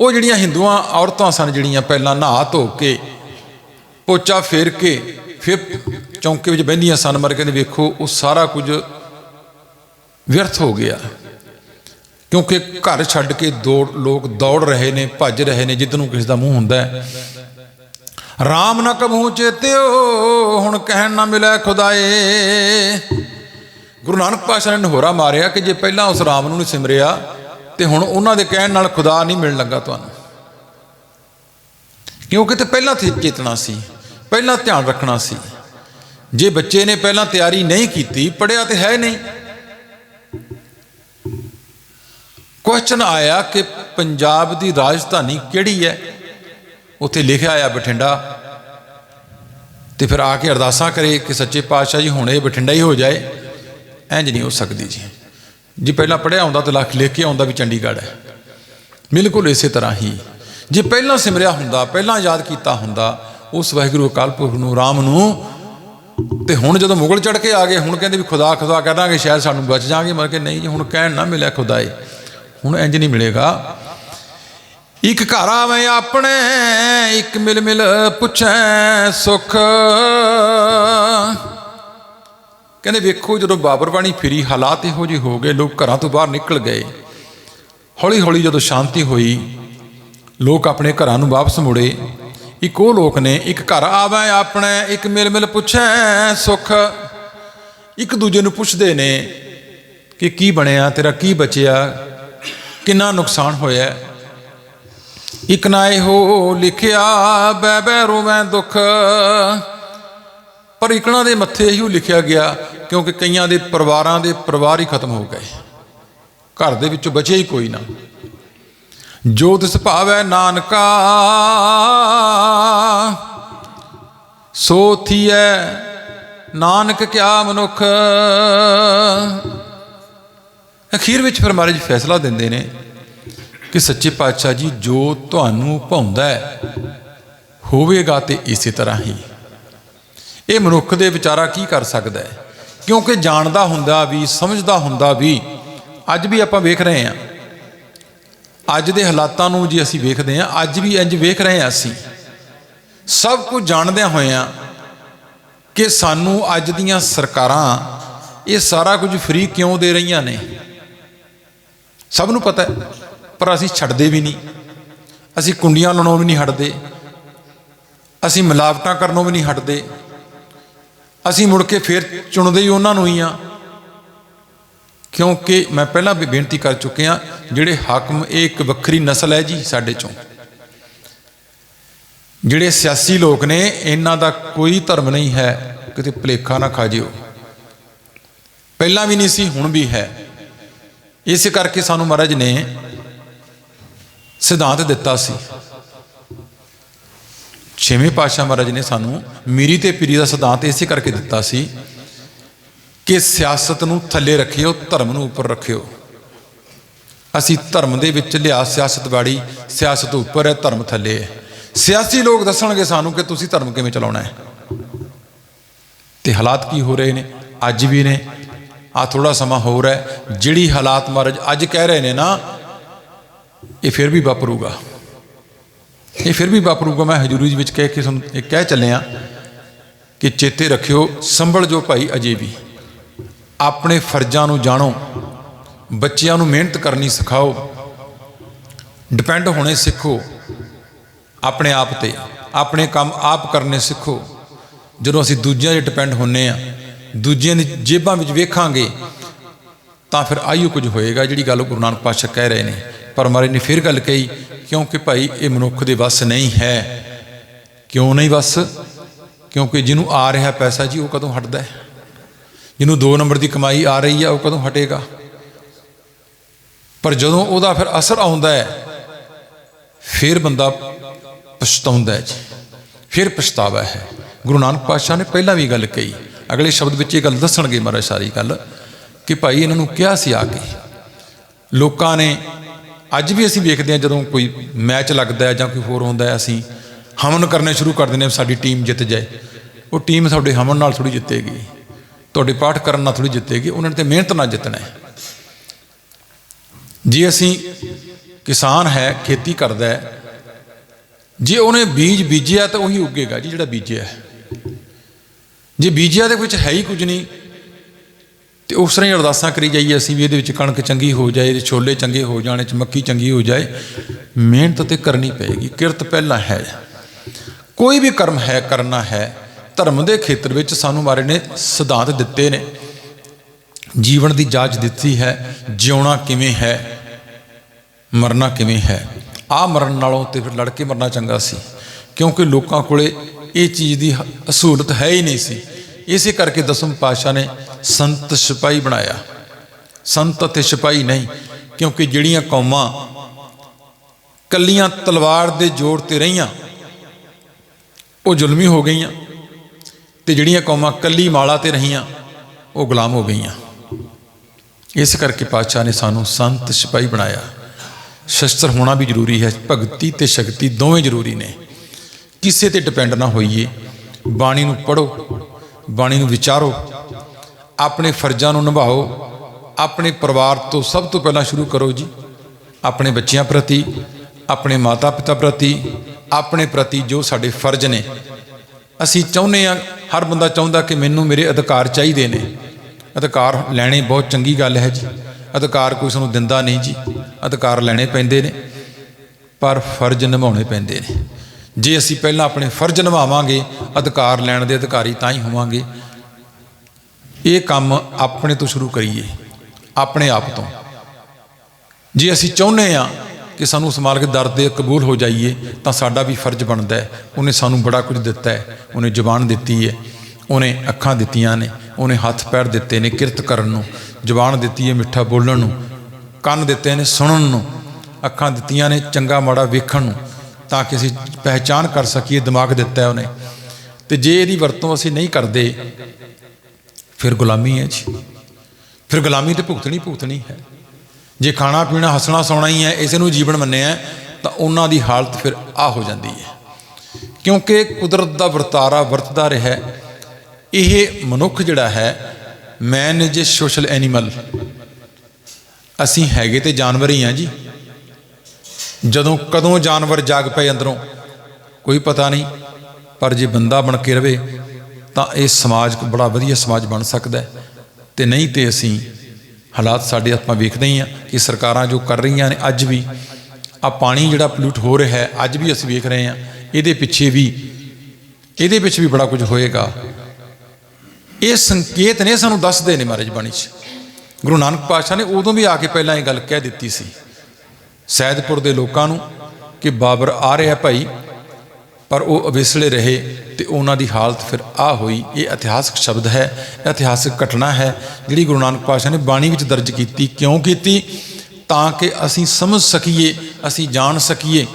ਉਹ ਜਿਹੜੀਆਂ ਹਿੰਦੂਆਂ ਔਰਤਾਂ ਸਨ ਜਿਹੜੀਆਂ ਪਹਿਲਾਂ ਨਹਾ ਧੋ ਕੇ, ਪੋਚਾ ਫੇਰ ਕੇ ਫਿਰ ਚੌਂਕੇ ਵਿੱਚ ਬਹਿੰਦੀਆਂ ਸਨ, ਮਰ ਕਹਿੰਦੇ ਵੇਖੋ, ਉਹ ਸਾਰਾ ਕੁਝ ਵਿਅਰਥ ਹੋ ਗਿਆ। ਕਿਉਂਕਿ ਘਰ ਛੱਡ ਕੇ ਦੌੜ ਲੋਕ ਦੌੜ ਰਹੇ ਨੇ, ਭੱਜ ਰਹੇ ਨੇ, ਜਿੱਦ ਨੂੰ ਕਿਸ ਦਾ ਮੂੰਹ ਹੁੰਦਾ ਹੈ। ਰਾਮ ਨਾ ਕਬਹੂ ਚੇਤਿਓ, ਹੁਣ ਕਹਿਣ ਨਾ ਮਿਲੇ ਖੁਦਾਏ। ਗੁਰੂ ਨਾਨਕ ਪਾਤਸ਼ਾਹ ਨੇ ਨਹੋਰਾ ਮਾਰਿਆ ਕਿ ਜੇ ਪਹਿਲਾਂ ਉਸ ਰਾਮ ਨੂੰ ਨਹੀਂ ਸਿਮਰਿਆ ਤੇ ਹੁਣ ਉਹਨਾਂ ਦੇ ਕਹਿਣ ਨਾਲ ਖੁਦਾ ਨਹੀਂ ਮਿਲਣ ਲੱਗਾ ਤੁਹਾਨੂੰ। ਕਿਉਂਕਿ ਤੇ ਪਹਿਲਾਂ ਤੇ ਚੇਤਨਾ ਸੀ, ਪਹਿਲਾਂ ਧਿਆਨ ਰੱਖਣਾ ਸੀ। ਜੇ ਬੱਚੇ ਨੇ ਪਹਿਲਾਂ ਤਿਆਰੀ ਨਹੀਂ ਕੀਤੀ ਪੜਿਆ ਤੇ ਹੈ ਨਹੀਂ। ਕੁਐਸਚਨ ਆਇਆ ਕਿ ਪੰਜਾਬ ਦੀ ਰਾਜਧਾਨੀ ਕਿਹੜੀ ਹੈ? ਉੱਥੇ ਲਿਖਿਆ ਆਇਆ ਬਠਿੰਡਾ। ਤੇ ਫਿਰ ਆ ਕੇ ਅਰਦਾਸਾਂ ਕਰੇ ਕਿ ਸੱਚੇ ਪਾਤਸ਼ਾਹ ਜੀ, ਹੁਣ ਇਹ ਬਠਿੰਡਾ ਹੀ ਹੋ ਜਾਏ। ਇੰਜ ਨਹੀਂ ਹੋ ਸਕਦੀ ਜੀ। ਜੇ ਪਹਿਲਾਂ ਪੜਿਆ ਹੁੰਦਾ ਤਾਂ ਲੱਖ ਲਿਖ ਕੇ ਆਉਂਦਾ ਵੀ ਚੰਡੀਗੜ੍ਹ ਹੈ। ਬਿਲਕੁਲ ਇਸੇ ਤਰ੍ਹਾਂ ਹੀ। ਜੇ ਪਹਿਲਾਂ ਸਿਮਰਿਆ ਹੁੰਦਾ, ਪਹਿਲਾਂ ਯਾਦ ਕੀਤਾ ਹੁੰਦਾ, ਉਸ ਵਾਹਿਗੁਰੂ ਅਕਾਲ ਪੁਰਖ ਨੂੰ, ਰਾਮ ਨੂੰ, ਤੇ ਹੁਣ ਜਦੋਂ ਮੁਗਲ ਚੜ ਕੇ ਆ ਗਏ, ਹੁਣ ਕਹਿੰਦੇ ਵੀ ਖੁਦਾ ਖੁਦਾ ਕਰਾਂਗੇ ਸ਼ਾਇਦ ਸਾਨੂੰ ਬਚ ਜਾਾਂਗੇ ਮਰ ਕੇ ਨਹੀਂ ਜੀ, ਹੁਣ ਕਹਿਣ ਨਾ ਮਿਲਿਆ ਖੁਦਾਏ। ਹੁਣ ਇੰਜ ਨਹੀਂ ਮਿਲੇਗਾ। ਇੱਕ ਘਰ ਆਵੇਂ ਆਪਣੇ, ਇੱਕ ਮਿਲ ਮਿਲ ਪੁੱਛੈ ਸੁਖ। ਕਹਿੰਦੇ ਵੇਖੋ ਜਦੋਂ ਬਾਬਰ ਬਾਣੀ ਫਿਰੀ, ਹਾਲਾਤ ਇਹੋ ਜਿਹੇ ਹੋ ਗਏ, ਲੋਕ ਘਰਾਂ ਤੋਂ ਬਾਹਰ ਨਿਕਲ ਗਏ। ਹੌਲੀ ਹੌਲੀ ਜਦੋਂ ਸ਼ਾਂਤੀ ਹੋਈ, ਲੋਕ ਆਪਣੇ ਘਰਾਂ ਨੂੰ ਵਾਪਸ ਮੁੜੇ। ਇੱਕ ਉਹ ਲੋਕ ਨੇ, ਇੱਕ ਘਰ ਆਵੇਂ ਆਪਣੇ, ਇੱਕ ਮਿਲ ਮਿਲ ਪੁੱਛੈ ਸੁਖ। ਇੱਕ ਦੂਜੇ ਨੂੰ ਪੁੱਛਦੇ ਨੇ ਕਿ ਕੀ ਬਣਿਆ, ਤੇਰਾ ਕੀ ਬਚਿਆ, ਕਿੰਨਾ ਨੁਕਸਾਨ ਹੋਇਆ। ਇੱਕ ਨਾ ਇਹੋ ਲਿਖਿਆ ਬੈ ਬੈ ਰੋਵੇਂ ਦੁੱਖ। ਪਰ ਇਕਣਾ ਦੇ ਮੱਥੇ ਇਹੋ ਲਿਖਿਆ ਗਿਆ ਕਿਉਂਕਿ ਕਈਆਂ ਦੇ ਪਰਿਵਾਰਾਂ ਦੇ ਪਰਿਵਾਰ ਹੀ ਖਤਮ ਹੋ ਗਏ। ਘਰ ਦੇ ਵਿੱਚੋਂ ਬਚੇ ਹੀ ਕੋਈ ਨਾ। ਜੋਤ ਤਿਸ ਭਾਵੈ ਨਾਨਕਾ, ਸੋ ਥੀਐ ਨਾਨਕ ਕਿਆ ਮਨੁੱਖ। ਅਖੀਰ ਵਿੱਚ ਫਿਰ ਮਹਾਰਾਜ ਫੈਸਲਾ ਦਿੰਦੇ ਨੇ ਕਿ ਸੱਚੇ ਪਾਤਸ਼ਾਹ ਜੀ ਜੋ ਤੁਹਾਨੂੰ ਭਾਉਂਦਾ ਹੈ ਹੋਵੇਗਾ ਤੇ ਇਸੇ ਤਰ੍ਹਾਂ ਹੀ। ਇਹ ਮਨੁੱਖ ਦੇ ਵਿਚਾਰਾ ਕੀ ਕਰ ਸਕਦਾ ਹੈ? ਕਿਉਂਕਿ ਜਾਣਦਾ ਹੁੰਦਾ ਵੀ, ਸਮਝਦਾ ਹੁੰਦਾ ਵੀ, ਅੱਜ ਵੀ ਆਪਾਂ ਵੇਖ ਰਹੇ ਹਾਂ। ਅੱਜ ਦੇ ਹਾਲਾਤਾਂ ਨੂੰ ਜੇ ਅਸੀਂ ਵੇਖਦੇ ਹਾਂ, ਅੱਜ ਵੀ ਇੰਜ ਵੇਖ ਰਹੇ ਹਾਂ ਅਸੀਂ। ਸਭ ਕੁਝ ਜਾਣਦਿਆਂ ਹੋਇਆਂ ਕਿ ਸਾਨੂੰ ਅੱਜ ਦੀਆਂ ਸਰਕਾਰਾਂ ਇਹ ਸਾਰਾ ਕੁਝ ਫ੍ਰੀ ਕਿਉਂ ਦੇ ਰਹੀਆਂ ਨੇ? ਸਭ ਨੂੰ ਪਤਾ ਹੈ, ਪਰ ਅਸੀਂ ਛੱਡਦੇ ਵੀ ਨਹੀਂ। ਅਸੀਂ ਕੁੰਡੀਆਂ ਲਾਉਣੋਂ ਵੀ ਨਹੀਂ ਹਟਦੇ। ਅਸੀਂ ਮਿਲਾਵਟਾਂ ਕਰਨੋਂ ਵੀ ਨਹੀਂ ਹਟਦੇ। ਅਸੀਂ ਮੁੜ ਕੇ ਫੇਰ ਚੁਣਦੇ ਹੀ ਉਹਨਾਂ ਨੂੰ ਹੀ ਆ। ਕਿਉਂਕਿ ਮੈਂ ਪਹਿਲਾਂ ਵੀ ਬੇਨਤੀ ਕਰ ਚੁੱਕਿਆ ਜਿਹੜੇ ਹਾਕਮ ਇਹ ਇੱਕ ਵੱਖਰੀ ਨਸਲ ਹੈ ਜੀ ਸਾਡੇ ਚੋਂ। ਜਿਹੜੇ ਸਿਆਸੀ ਲੋਕ ਨੇ, ਇਹਨਾਂ ਦਾ ਕੋਈ ਧਰਮ ਨਹੀਂ ਹੈ, ਕਿਤੇ ਭਲੇਖਾ ਨਾ ਖਾ ਜਿਓ ਪਹਿਲਾਂ ਵੀ ਨਹੀਂ ਸੀ, ਹੁਣ ਵੀ ਹੈ। ਇਸ ਕਰਕੇ ਸਾਨੂੰ ਮਹਾਰਾਜ ਨੇ ਸਿਧਾਂਤ ਦਿੱਤਾ ਸੀ। ਛੇਵੇਂ ਪਾਤਸ਼ਾਹ ਮਹਾਰਾਜ ਨੇ ਸਾਨੂੰ ਮੀਰੀ ਤੇ ਪੀਰੀ ਦਾ ਸਿਧਾਂਤ ਇਸੇ ਕਰਕੇ ਦਿੱਤਾ ਸੀ ਕਿ ਸਿਆਸਤ ਨੂੰ ਥੱਲੇ ਰੱਖਿਓ, ਧਰਮ ਨੂੰ ਉੱਪਰ ਰੱਖਿਓ। ਅਸੀਂ ਧਰਮ ਦੇ ਵਿੱਚ ਲਿਆ ਸਿਆਸਤ ਬਾੜੀ ਸਿਆਸਤ ਉੱਪਰ ਹੈ, ਧਰਮ ਥੱਲੇ ਹੈ। ਸਿਆਸੀ ਲੋਕ ਦੱਸਣਗੇ ਸਾਨੂੰ ਕਿ ਤੁਸੀਂ ਧਰਮ ਕਿਵੇਂ ਚਲਾਉਣਾ ਹੈ। ਤੇ ਹਾਲਾਤ ਕੀ ਹੋ ਰਹੇ ਨੇ? ਅੱਜ ਵੀ ਨੇ। ਆ ਥੋੜਾ ਸਮਾਂ ਹੋਰ ਹੈ। ਜਿਹੜੀ ਹਾਲਾਤ ਮਹਾਰਾਜ ਅੱਜ ਕਹਿ ਰਹੇ ਨੇ ਨਾ, ਇਹ ਫਿਰ ਵੀ ਵਾਪਰੂਗਾ। ਇਹ ਫਿਰ ਵੀ ਵਾਪਰੂਗਾ ਮੈਂ ਹਜ਼ੂਰੀ ਦੇ ਵਿੱਚ ਕਹਿ ਕੇ ਤੁਹਾਨੂੰ ਇਹ ਕਹਿ ਚੱਲਿਆ ਕਿ ਚੇਤੇ ਰੱਖਿਓ, ਸੰਭਲ ਜੋ ਭਾਈ ਅਜੇ ਵੀ। ਆਪਣੇ ਫਰਜ਼ਾਂ ਨੂੰ ਜਾਣੋ, ਬੱਚਿਆਂ ਨੂੰ ਮਿਹਨਤ ਕਰਨੀ ਸਿਖਾਓ ਡਿਪੈਂਡ ਹੋਣੇ ਸਿੱਖੋ, ਆਪਣੇ ਆਪ ਤੇ, ਆਪਣੇ ਕੰਮ ਆਪ ਕਰਨੇ ਸਿੱਖੋ। ਜਦੋਂ ਅਸੀਂ ਦੂਜਿਆਂ 'ਤੇ ਡਿਪੈਂਡ ਹੁੰਨੇ ਆ, ਦੂਜਿਆਂ ਦੀ ਜੇਬਾਂ ਵਿੱਚ ਵੇਖਾਂਗੇ, ਤਾਂ ਫਿਰ ਆਈਓ ਕੁਝ ਹੋਏਗਾ, ਜਿਹੜੀ ਗੱਲ ਗੁਰੂ ਨਾਨਕ ਪਾਤਸ਼ਾਹ ਕਹਿ ਰਹੇ ਨੇ। ਪਰ ਮਹਾਰਾਜ ਨੇ ਫਿਰ ਗੱਲ ਕਹੀ, ਕਿਉਂਕਿ ਭਾਈ ਇਹ ਮਨੁੱਖ ਦੇ ਵੱਸ ਨਹੀਂ ਹੈ। ਕਿਉਂ ਨਹੀਂ ਵੱਸ? ਕਿਉਂਕਿ ਜਿਹਨੂੰ ਆ ਰਿਹਾ ਪੈਸਾ ਜੀ, ਉਹ ਕਦੋਂ ਹਟਦਾ ਹੈ? ਜਿਹਨੂੰ 2 ਨੰਬਰ ਦੀ ਕਮਾਈ ਆ ਰਹੀ ਆ, ਉਹ ਕਦੋਂ ਹਟੇਗਾ? ਪਰ ਜਦੋਂ ਉਹਦਾ ਫਿਰ ਅਸਰ ਆਉਂਦਾ ਹੈ, ਫਿਰ ਬੰਦਾ ਪਛਤਾਉਂਦਾ ਹੈ ਜੀ। ਫਿਰ ਪਛਤਾਵਾ ਹੈ। ਗੁਰੂ ਨਾਨਕ ਪਾਤਸ਼ਾਹ ਨੇ ਪਹਿਲਾਂ ਵੀ ਗੱਲ ਕਹੀ। ਅਗਲੇ ਸ਼ਬਦ ਵਿੱਚ ਇਹ ਗੱਲ ਦੱਸਣਗੇ ਮਹਾਰਾਜ ਸਾਰੀ ਗੱਲ, ਕਿ ਭਾਈ ਇਹਨਾਂ ਨੂੰ ਕਿਹਾ ਸੀ ਆ ਕੇ। ਲੋਕਾਂ ਨੇ ਅੱਜ ਵੀ ਅਸੀਂ ਵੇਖਦੇ ਹਾਂ ਜਦੋਂ ਕੋਈ ਮੈਚ ਲੱਗਦਾ ਹੈ ਜਾਂ ਕੋਈ ਹੋਰ ਹੁੰਦਾ ਹੈ, ਅਸੀਂ ਹਮਨ ਕਰਨੇ ਸ਼ੁਰੂ ਕਰ ਦਿੰਦੇ ਹਾਂ ਸਾਡੀ ਟੀਮ ਜਿੱਤ ਜਾਏ। ਉਹ ਟੀਮ ਤੁਹਾਡੇ ਹਮਨ ਨਾਲ ਥੋੜੀ ਜਿੱਤੇਗੀ। ਤੁਹਾਡੇ ਪਾਠ ਕਰਨ ਨਾਲ ਥੋੜੀ ਜਿੱਤੇਗੀ। ਉਹਨਾਂ ਨੇ ਤੇ ਮਿਹਨਤ ਨਾਲ ਜਿੱਤਣਾ ਹੈ। ਜੇ ਅਸੀਂ ਕਿਸਾਨ ਹੈ, ਖੇਤੀ ਕਰਦਾ ਹੈ, ਜੇ ਉਹਨੇ ਬੀਜ ਬੀਜਿਆ ਤਾਂ ਉਹੀ ਉੱਗੇਗਾ ਜੀ ਜਿਹੜਾ ਬੀਜਿਆ ਹੈ। ਜੇ ਬੀਜਿਆ ਦੇ ਵਿੱਚ ਹੈ ਹੀ ਕੁਝ ਨਹੀਂ। ਤੇ ਉਸ ਤਰ੍ਹਾਂ ਹੀ ਅਰਦਾਸਾਂ ਕਰੀ ਜਾਈਏ ਅਸੀਂ ਵੀ, ਇਹਦੇ ਵਿੱਚ ਕਣਕ ਚੰਗੀ ਹੋ ਜਾਏ, ਇਹਦੇ ਛੋਲੇ ਚੰਗੇ ਹੋ ਜਾਣ ਚ ਮੱਕੀ ਚੰਗੀ ਹੋ ਜਾਏ। ਮਿਹਨਤ ਤੇ ਕਰਨੀ ਪਏਗੀ, ਕਿਰਤ ਪਹਿਲਾਂ ਹੈ। ਕੋਈ ਵੀ ਕਰਮ ਹੈ, ਕਰਨਾ ਹੈ, ਧਰਮ ਦੇ ਖੇਤਰ ਵਿੱਚ ਸਾਨੂੰ ਮਾਰੇ ਨੇ ਸਿਧਾਂਤ ਦਿੱਤੇ ਨੇ। ਜੀਵਨ ਦੀ ਜਾਂਚ ਦਿੱਤੀ ਹੈ, ਜਿਉਣਾ ਕਿਵੇਂ ਹੈ, ਮਰਨਾ ਕਿਵੇਂ ਹੈ। ਆ ਮਰਨ ਨਾਲੋਂ ਤੇ ਫਿਰ ਲੜ ਕੇ ਮਰਨਾ ਚੰਗਾ ਸੀ, ਕਿਉਂਕਿ ਲੋਕਾਂ ਕੋਲੇ ਇਹ ਚੀਜ਼ ਦੀ ਹ- ਅਸੂਲਤ ਹੈ ਹੀ ਨਹੀਂ ਸੀ। ਇਸੇ ਕਰਕੇ ਦਸਮ ਪਾਤਸ਼ਾਹ ਨੇ ਸੰਤ ਸਿਪਾਹੀ ਬਣਾਇਆ। ਸੰਤ ਅਤੇ ਸਿਪਾਹੀ ਨਹੀਂ, ਕਿਉਂਕਿ ਜਿਹੜੀਆਂ ਕੌਮਾਂ ਕੱਲੀਆਂ ਤਲਵਾਰ ਦੇ ਜੋਰ ਤੇ ਰਹੀਆਂ, ਉਹ ਜ਼ੁਲਮੀ ਹੋ ਗਈਆਂ ਤੇ ਜਿਹੜੀਆਂ ਕੌਮਾਂ ਕੱਲੀ ਮਾਲਾ ਤੇ ਰਹੀਆਂ, ਉਹ ਗੁਲਾਮ ਹੋ ਗਈਆਂ। ਇਸ ਕਰਕੇ ਪਾਤਸ਼ਾਹ ਨੇ ਸਾਨੂੰ ਸੰਤ ਸਿਪਾਹੀ ਬਣਾਇਆ। ਸ਼ਸਤਰ ਹੋਣਾ ਵੀ ਜ਼ਰੂਰੀ ਹੈ, ਭਗਤੀ ਤੇ ਸ਼ਕਤੀ ਦੋਵੇਂ ਜ਼ਰੂਰੀ ਨੇ। ਕਿਸੇ ਤੇ ਡਿਪੈਂਡ ਨਾ ਹੋਈਏ। ਬਾਣੀ ਨੂੰ ਪੜੋ ਬਾਣੀ ਨੂੰ ਵਿਚਾਰੋ ਆਪਣੇ ਫਰਜ਼ਾਂ ਨੂੰ ਨਿਭਾਓ, ਆਪਣੇ ਪਰਿਵਾਰ ਤੋਂ ਸਭ ਤੋਂ ਪਹਿਲਾਂ ਸ਼ੁਰੂ ਕਰੋ ਜੀ। ਆਪਣੇ ਬੱਚਿਆਂ ਪ੍ਰਤੀ, ਆਪਣੇ ਮਾਤਾ ਪਿਤਾ ਪ੍ਰਤੀ, ਆਪਣੇ ਪ੍ਰਤੀ ਜੋ ਸਾਡੇ ਫਰਜ਼ ਨੇ। ਅਸੀਂ ਚਾਹੁੰਦੇ ਆ ਹਰ ਬੰਦਾ ਚਾਹੁੰਦਾ ਕਿ ਮੈਨੂੰ ਮੇਰੇ ਅਧਿਕਾਰ ਚਾਹੀਦੇ ਨੇ। ਅਧਿਕਾਰ ਲੈਣੇ ਬਹੁਤ ਚੰਗੀ ਗੱਲ ਹੈ ਜੀ। ਅਧਿਕਾਰ ਕੋਈ ਸਾਨੂੰ ਦਿੰਦਾ ਨਹੀਂ ਜੀ। ਅਧਿਕਾਰ ਲੈਣੇ ਪੈਂਦੇ ਨੇ, ਪਰ ਫਰਜ਼ ਨਿਭਾਉਣੇ ਪੈਂਦੇ ਨੇ। ਜੇ ਅਸੀਂ ਪਹਿਲਾਂ ਆਪਣੇ ਫਰਜ਼ ਨਿਭਾਵਾਂਗੇ, ਅਧਿਕਾਰ ਲੈਣ ਦੇ ਅਧਿਕਾਰੀ ਤਾਂ ਹੀ ਹੋਵਾਂਗੇ। ਇਹ ਕੰਮ ਆਪਣੇ ਤੋਂ ਸ਼ੁਰੂ ਕਰੀਏ, ਆਪਣੇ ਆਪ ਤੋਂ। ਜੇ ਅਸੀਂ ਚਾਹੁੰਦੇ ਆ ਕਿ ਸਾਨੂੰ ਉਸ ਮਾਲਕ ਦਰ ਦੇ ਕਬੂਲ ਹੋ ਜਾਈਏ, ਤਾਂ ਸਾਡਾ ਵੀ ਫਰਜ਼ ਬਣਦਾ ਹੈ। ਉਹਨੇ ਸਾਨੂੰ ਬੜਾ ਕੁਝ ਦਿੱਤਾ ਹੈ। ਉਹਨੇ ਜ਼ੁਬਾਨ ਦਿੱਤੀ ਹੈ। ਉਹਨੇ ਅੱਖਾਂ ਦਿੱਤੀਆਂ ਨੇ। ਉਹਨੇ ਹੱਥ ਪੈਰ ਦਿੱਤੇ ਨੇ ਕਿਰਤ ਕਰਨ ਨੂੰ। ਜ਼ੁਬਾਨ ਦਿੱਤੀ ਹੈ ਮਿੱਠਾ ਬੋਲਣ ਨੂੰ। ਕੰਨ ਦਿੱਤੇ ਨੇ ਸੁਣਨ ਨੂੰ। ਅੱਖਾਂ ਦਿੱਤੀਆਂ ਨੇ ਚੰਗਾ ਮਾੜਾ ਵੇਖਣ ਨੂੰ। ਤਾਂ ਕਿ ਅਸੀਂ ਪਹਿਚਾਨ ਕਰ ਸਕੀਏ, ਦਿਮਾਗ ਦਿੱਤਾ ਹੈ ਉਹਨੇ। ਤੇ ਜੇ ਇਹਦੀ ਵਰਤੋਂ ਅਸੀਂ ਨਹੀਂ ਕਰਦੇ ਫਿਰ ਗੁਲਾਮੀ ਹੈ ਜੀ। ਫਿਰ ਗੁਲਾਮੀ ਤੇ ਭੁਗਤਣੀ ਭੁਗਤਣੀ ਹੈ। ਜੇ ਖਾਣਾ ਪੀਣਾ ਹੱਸਣਾ ਸੌਣਾ ਹੀ ਹੈ, ਇਸੇ ਨੂੰ ਜੀਵਨ ਮੰਨਿਆ ਤਾਂ ਉਹਨਾਂ ਦੀ ਹਾਲਤ ਫਿਰ ਆ ਹੋ ਜਾਂਦੀ ਹੈ। ਕਿਉਂਕਿ ਕੁਦਰਤ ਦਾ ਵਰਤਾਰਾ ਵਰਤਦਾ ਰਿਹਾ ਇਹ ਮਨੁੱਖ ਜਿਹੜਾ ਹੈ man is a social animal ਅਸੀਂ ਹੈਗੇ ਤੇ ਜਾਨਵਰ ਹੀ ਆ ਜੀ। ਜਦੋਂ ਕਦੋਂ ਜਾਨਵਰ ਜਾਗ ਪਏ ਅੰਦਰੋਂ, ਕੋਈ ਪਤਾ ਨਹੀਂ, ਪਰ ਜੇ ਬੰਦਾ ਬਣ ਕੇ ਰਵੇ ਤਾਂ ਇਹ ਸਮਾਜ ਬੜਾ ਵਧੀਆ ਸਮਾਜ ਬਣ ਸਕਦਾ ਹੈ। ਤੇ ਨਹੀਂ ਤੇ ਅਸੀਂ ਹਾਲਾਤ ਸਾਡੇ ਆਪਾਂ ਵੇਖਦੇ ਹੀ ਆ ਕਿ ਸਰਕਾਰਾਂ ਜੋ ਕਰ ਰਹੀਆਂ ਨੇ ਅੱਜ ਵੀ, ਆ ਪਾਣੀ ਜਿਹੜਾ ਪੋਲਿਊਟ ਹੋ ਰਿਹਾ ਹੈ, ਅੱਜ ਵੀ ਅਸੀਂ ਵੇਖ ਰਹੇ ਹਾਂ। ਇਹਦੇ ਪਿੱਛੇ ਵੀ, ਇਹਦੇ ਵਿੱਚ ਵੀ ਬੜਾ ਕੁਝ ਹੋਏਗਾ। ਇਹ ਸੰਕੇਤ ਨੇ ਸਾਨੂੰ ਦੱਸਦੇ ਨੇ ਮਹਾਰਾਜ ਬਾਣੀ 'ਚ। ਗੁਰੂ ਨਾਨਕ ਪਾਤਸ਼ਾਹ ਨੇ ਉਦੋਂ ਵੀ ਆ ਕੇ ਪਹਿਲਾਂ ਇਹ ਗੱਲ ਕਹਿ ਦਿੱਤੀ ਸੀ। ਸੈਦਪੁਰ ਦੇ ਲੋਕਾਂ ਨੂੰ ਕਿ ਬਾਬਰ ਆ ਰਿਹਾ ਭਾਈ ਪਰ ਉਹ ਅਵਿਸਲੇ ਰਹੇ ਤੇ ਉਹਨਾਂ ਦੀ ਹਾਲਤ ਫਿਰ ਆ ਹੋਈ। ਇਹ ਇਤਿਹਾਸਕ ਸ਼ਬਦ ਹੈ, ਇਤਿਹਾਸਕ ਘਟਨਾ ਹੈ ਜਿਹੜੀ ਗੁਰੂ ਨਾਨਕ ਪਾਤਸ਼ਾਹ ਨੇ ਬਾਣੀ ਵਿੱਚ ਦਰਜ ਕੀਤੀ। ਕਿਉਂ ਕੀਤੀ? ਤਾਂ ਕਿ ਅਸੀਂ ਸਮਝ ਸਕੀਏ, ਅਸੀਂ ਜਾਣ ਸਕੀਏ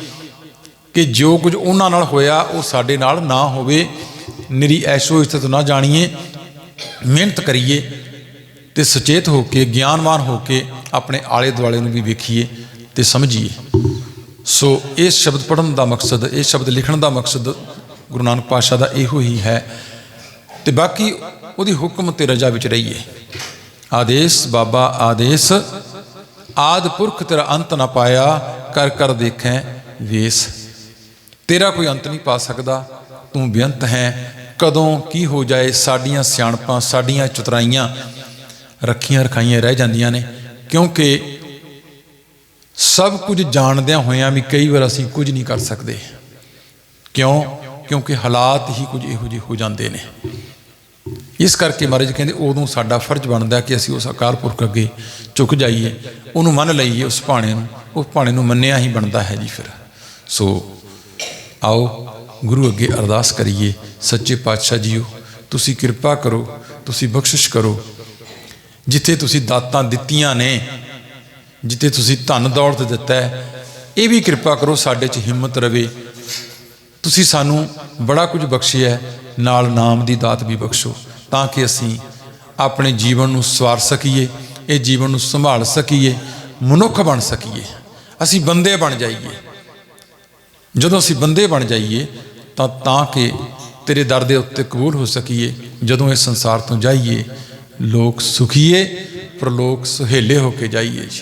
ਕਿ ਜੋ ਕੁਝ ਉਹਨਾਂ ਨਾਲ ਹੋਇਆ, ਉਹ ਸਾਡੇ ਨਾਲ ਨਾ ਹੋਵੇ। ਨਿਰੀ ਐਸ਼ੋ ਇਸਤਤ ਨਾ ਜਾਣੀਏ, ਮਿਹਨਤ ਕਰੀਏ ਤੇ ਸੁਚੇਤ ਹੋ ਕੇ, ਗਿਆਨਵਾਨ ਹੋ ਕੇ ਆਪਣੇ ਆਲੇ ਦੁਆਲੇ ਨੂੰ ਵੀ ਵੇਖੀਏ ਤੇ ਸਮਝੀਏ। ਸੋ ਇਹ ਸ਼ਬਦ ਪੜਨ ਦਾ ਮਕਸਦ ਇਹ ਸ਼ਬਦ ਲਿਖਣ ਦਾ ਮਕਸਦ ਗੁਰੂ ਨਾਨਕ ਪਾਤਸ਼ਾਹ ਦਾ ਇਹੋ ਹੀ ਹੈ ਤੇ ਬਾਕੀ ਉਹਦੀ ਹੁਕਮ ਤੇ ਰਜਾ ਵਿੱਚ ਰਹੀਏ। ਆਦੇਸ਼, ਬਾਬਾ ਆਦੇਸ਼, ਆਦ ਪੁਰਖ ਤੇਰਾ ਅੰਤ ਨਾ ਪਾਇਆ, ਕਰ ਕਰ ਦੇਖੈ ਵੇਸ। ਤੇਰਾ ਕੋਈ ਅੰਤ ਨਹੀਂ ਪਾ ਸਕਦਾ, ਤੂੰ ਬੇਅੰਤ ਹੈ। ਕਦੋਂ ਕੀ ਹੋ ਜਾਏ, ਸਾਡੀਆਂ ਸਿਆਣਪਾਂ, ਸਾਡੀਆਂ ਚਤਰਾਈਆਂ ਰੱਖੀਆਂ ਰਖਾਈਆਂ ਰਹਿ ਜਾਂਦੀਆਂ ਨੇ, ਕਿਉਂਕਿ ਸਭ ਕੁਝ ਜਾਣਦਿਆਂ ਹੋਇਆਂ ਵੀ ਕਈ ਵਾਰ ਅਸੀਂ ਕੁਝ ਨਹੀਂ ਕਰ ਸਕਦੇ। ਕਿਉਂ? ਕਿਉਂਕਿ ਹਾਲਾਤ ਹੀ ਕੁਝ ਇਹੋ ਜਿਹੇ ਹੋ ਜਾਂਦੇ ਨੇ। ਇਸ ਕਰਕੇ ਮਹਾਰਾਜ ਕਹਿੰਦੇ, ਉਦੋਂ ਸਾਡਾ ਫਰਜ਼ ਬਣਦਾ ਕਿ ਅਸੀਂ ਉਸ ਅਕਾਲ ਪੁਰਖ ਅੱਗੇ ਝੁਕ ਜਾਈਏ, ਉਹਨੂੰ ਮੰਨ ਲਈਏ ਉਸ ਭਾਣੇ ਨੂੰ, ਉਸ ਭਾਣੇ ਨੂੰ ਮੰਨਿਆ ਹੀ ਬਣਦਾ ਹੈ ਜੀ ਫਿਰ। ਸੋ ਆਓ, ਗੁਰੂ ਅੱਗੇ ਅਰਦਾਸ ਕਰੀਏ, ਸੱਚੇ ਪਾਤਸ਼ਾਹ ਜੀਓ, ਤੁਸੀਂ ਕਿਰਪਾ ਕਰੋ, ਤੁਸੀਂ ਬਖਸ਼ਿਸ਼ ਕਰੋ। ਜਿੱਥੇ ਤੁਸੀਂ ਦਾਤਾਂ ਦਿੱਤੀਆਂ ਨੇ ਜਿੱਥੇ ਤੁਸੀਂ ਧਨ ਦੌਲਤ ਦਿੱਤਾ ਹੈ, ਇਹ ਵੀ ਕਿਰਪਾ ਕਰੋ ਸਾਡੇ 'ਚ ਹਿੰਮਤ ਰਵੇ। ਤੁਸੀਂ ਸਾਨੂੰ ਬੜਾ ਕੁਝ ਬਖਸ਼ਿਆ ਨਾਲ ਨਾਮ ਦੀ ਦਾਤ ਵੀ ਬਖਸ਼ੋ, ਤਾਂ ਕਿ ਅਸੀਂ ਆਪਣੇ ਜੀਵਨ ਨੂੰ ਸਵਾਰ ਸਕੀਏ, ਇਹ ਜੀਵਨ ਨੂੰ ਸੰਭਾਲ ਸਕੀਏ, ਮਨੁੱਖ ਬਣ ਸਕੀਏ। ਅਸੀਂ ਬੰਦੇ ਬਣ ਜਾਈਏ। ਜਦੋਂ ਅਸੀਂ ਬੰਦੇ ਬਣ ਜਾਈਏ, ਤਾਂ ਤਾਂ ਕਿ ਤੇਰੇ ਦਰ ਦੇ ਉੱਤੇ ਕਬੂਲ ਹੋ ਸਕੀਏ। ਜਦੋਂ ਇਸ ਸੰਸਾਰ ਤੋਂ ਜਾਈਏ, ਲੋਕ ਸੁਖੀਏ ਪਰ ਲੋਕ ਸੁਹੇਲੇ ਹੋ ਕੇ ਜਾਈਏ ਜੀ।